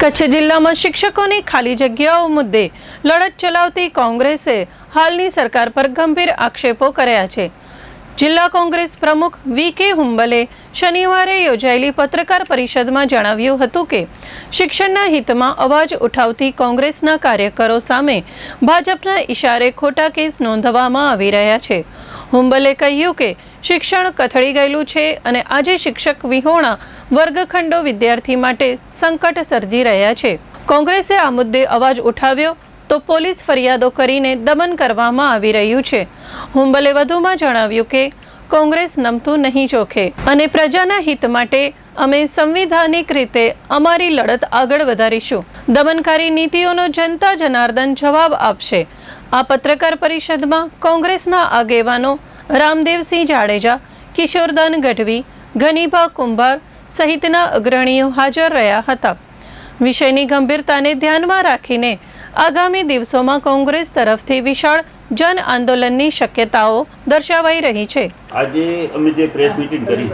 કચ્છ જિલ્લામાં શિક્ષકોની ખાલી જગ્યાઓ મુદ્દે લડત ચલાવતી કોંગ્રેસે હાલની સરકાર પર ગંભીર આક્ષેપો કર્યા છે. જિલ્લા કોંગ્રેસ પ્રમુખ વી કે હુંબલે શનિવારે યોજાયેલી પત્રકાર પરિષદમાં જણાવ્યું હતું કે શિક્ષણના હિતમાં અવાજ ઉઠાવતી કોંગ્રેસના કાર્યકરો સામે ભાજપના ઇશારે ખોટા કેસ નોંધવામાં આવી રહ્યા છે. હુંબલે કહ્યું કે શિક્ષણ કથળી ગયેલું છે અને આજે શિક્ષક વિહોણા વર્ગખંડો વિદ્યાર્થી માટે સંકટ સર્જી રહ્યા છે. કોંગ્રેસે આ મુદ્દે અવાજ ઉઠાવ્યો તો પોલીસ ફરિયાદો કરીને દમન કરવામાં આવી રહ્યું છે. હુંબલે વધુમાં જણાવ્યું કે, કોંગ્રેસ નમતું નહીં જોખે અને પ્રજાના હિત માટે અમે સંવિધાનિક રીતે અમારી લડત આગળ વધારીશું. દમનકારી નીતિઓનો જનતા જનાર્દન જવાબ આપશે. આ પત્રકાર પરિષદમાં કોંગ્રેસના આગેવાનો રામદેવસિંહ જાડેજા, કિશોરદાન ગઢવી, ઘનીભા કુંભાર સહિતના અગ્રણીઓ હાજર રહ્યા હતા. વિષયની ગંભીરતાને ધ્યાનમાં રાખીને આગામી દિવસોમાં કોંગ્રેસ તરફથી વિશાળ જન આંદોલનની શક્યતાઓ દર્શાવાઈ રહી છે. આજે અમે જે પ્રેસ મિટિંગ કરી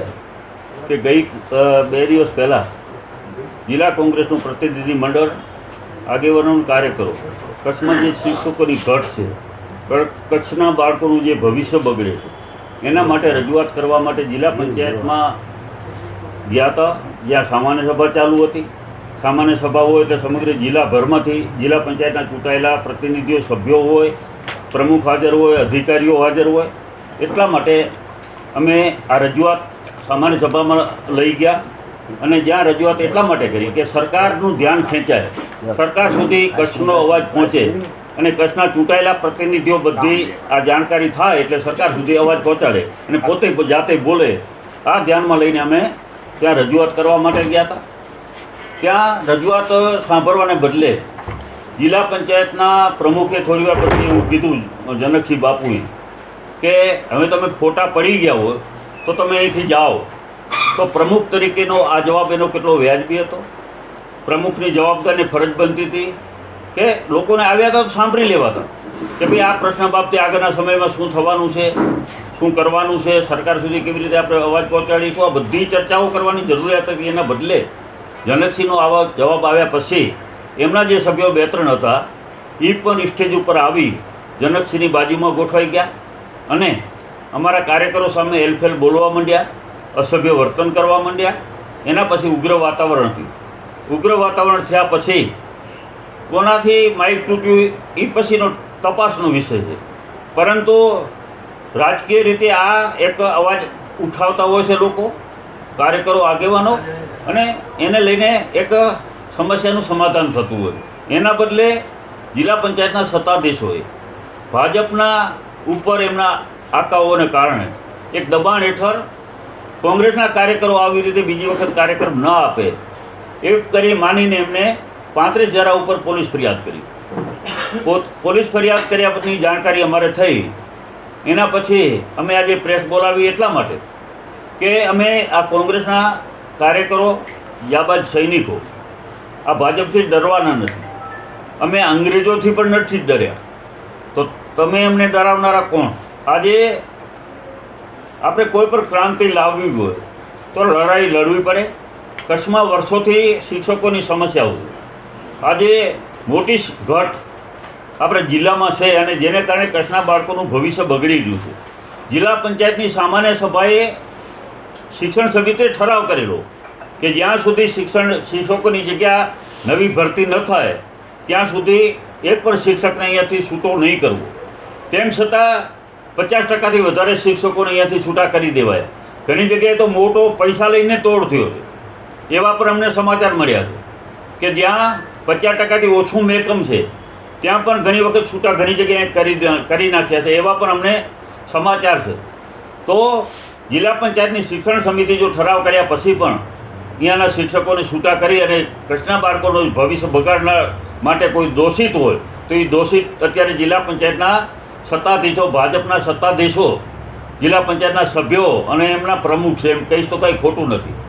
કે ગઈ બે દિવસ પહેલાં જિલ્લા કોંગ્રેસનું પ્રતિનિધિ મંડળ આગેવાનોનું કાર્યકરો કચ્છમાં જે શિક્ષકોની ઘટ છે કચ્છના બાળકોનું જે ભવિષ્ય બગડે છે, એના માટે રજૂઆત કરવા માટે જિલ્લા પંચાયતમાં ગયા હતા, જ્યાં સામાન્ય સભા ચાલુ હતી. સામાન્ય સભા હોય એટલે સમગ્ર જિલ્લાભરમાંથી જિલ્લા પંચાયતના ચૂંટાયેલા પ્રતિનિધિઓ, સભ્યો હોય, પ્રમુખ હાજર હોય, અધિકારીઓ હાજર હોય, એટલા માટે અમે આ રજૂઆત સામાન્ય સભામાં લઈ ગયા અને જ્યાં રજૂઆત એટલા માટે કરી કે સરકારનું ધ્યાન ખેંચાય. સરકાર સુધી કચ્છનો અવાજ પહોંચે અને કચ્છના ચૂંટાયેલા પ્રતિનિધિઓ બધી આ જાણકારી થાય એટલે સરકાર સુધી અવાજ પહોંચાડે અને પોતે જાતે બોલે. આ ધ્યાનમાં લઈને અમે ત્યાં રજૂઆત કરવા માટે ગયા હતા. ત્યાં રજૂઆત સાંભળવાને બદલે જિલ્લા પંચાયતના પ્રમુખે થોડી વાર પછી એવું કીધું જનકસિંહ બાપુએ કે, હવે તમે ખોટા પડી ગયા હો, તો તમે અહીંથી જાઓ. તો પ્રમુખ તરીકેનો આ જવાબ એનો કેટલો વ્યાજબી હતો. પ્રમુખની જવાબદારની ફરજ બનતી હતી કે લોકોને આવ્યા હતા તો સાંભળી લેવા હતા કે ભાઈ, આ પ્રશ્ન બાબતે આગળના સમયમાં શું થવાનું છે, શું કરવાનું છે, સરકાર સુધી કેવી રીતે આપણે અવાજ પહોંચાડીશું? આ બધી ચર્ચાઓ કરવાની જરૂરિયાત હતી. એના બદલે જનકસિંહનો આવા જવાબ આવ્યા પછી એમના જે સભ્યો બે ત્રણ હતા એ પણ સ્ટેજ ઉપર આવી જનકસિંહની બાજુમાં ગોઠવાઈ ગયા અને અમારા કાર્યકરો સામે એલફેલ બોલવા માંડ્યા, અસભ્ય વર્તન કરવા માંડ્યા. એના પછી ઉગ્ર વાતાવરણ થયું. ઉગ્ર વાતાવરણ થયા પછી કોનાથી માઇક તૂટ્યું એ પછીનો તપાસનો વિષય છે. પરંતુ રાજકીય રીતે આ એક અવાજ ઉઠાવતા હોય છે લોકો. કાર્યકરો આગેવાનો અને એને લઈને એક સમસ્યાનું સમાધાન થતું હોય. એના બદલે જિલ્લા પંચાયતના સત્તાધીશોએ ભાજપના ઉપર એમના આકાઓને કારણે એક દબાણ હેઠળ કોંગ્રેસના કાર્યકરો આવી રીતે બીજી વખત કાર્યક્રમ ન આપે એવું કરી માનીને એમને પાંત્રીસ જરા ઉપર પોલીસ ફરિયાદ કરી. પોલીસ ફરિયાદ કર્યા પછી જાણકારી અમારે થઈ. એના પછી અમે આજે પ્રેસ બોલાવી એટલા માટે કે અમે આ કોંગ્રેસના કાર્યકરો યાબાદ સૈનિકો, આ ભાજપથી ડરવાના નથી. અમે અંગ્રેજોથી પણ નથી ડર્યા. તો તમે એમને ડરાવનારા કોણ? આજે આપણે કોઈ પણ ક્રાંતિ લાવવી હોય, તો લડાઈ લડવી પડે. કચ્છમાં વર્ષોથી શિક્ષકોની સમસ્યા હોય. આજે મોટી ઘટ આપણે જિલ્લામાં છે અને જેને કારણે કચ્છના બાળકોનું ભવિષ્ય બગડી ગયું છે. જિલ્લા પંચાયતની સામાન્ય સભાએ શિક્ષણ સમિતિએ ઠરાવ કરેલો કે જ્યાં સુધી શિક્ષણ શિક્ષકોની જગ્યા નવી ભરતી ન થાય, ત્યાં સુધી એક પણ શિક્ષકને અહીંયાથી છૂટો નહીં કરવો. તેમ છતાં પચાસ ટકાથી વધારે શિક્ષકોને અહીંયાથી છૂટા કરી દેવાય. ઘણી જગ્યાએ તો મોટો પૈસા લઈને તોડ થયો છે. એવા પણ અમને સમાચાર મળ્યા છે કે જ્યાં પચાસ ટકાથી ઓછું મેકમ છે, ત્યાં પણ ઘણી વખત છૂટા ઘણી જગ્યાએ કરી કરી નાખ્યા છે. એવા પણ અમને સમાચાર છે. તો જિલ્લા પંચાયતની શિક્ષણ સમિતિ જો ઠરાવ કર્યા પછી પણ અહીંયાના શિક્ષકોને છૂટા કરી અને કચ્છના બાળકોનું ભવિષ્ય બગાડના માટે કોઈ દોષિત હોય, તો એ દોષિત અત્યારે જિલ્લા પંચાયતના સત્તાધીશો, ભાજપના સત્તાધીશો, જિલ્લા પંચાયતના સભ્યો અને એમના પ્રમુખ છે, એમ કહીશ તો કંઈ ખોટું નથી.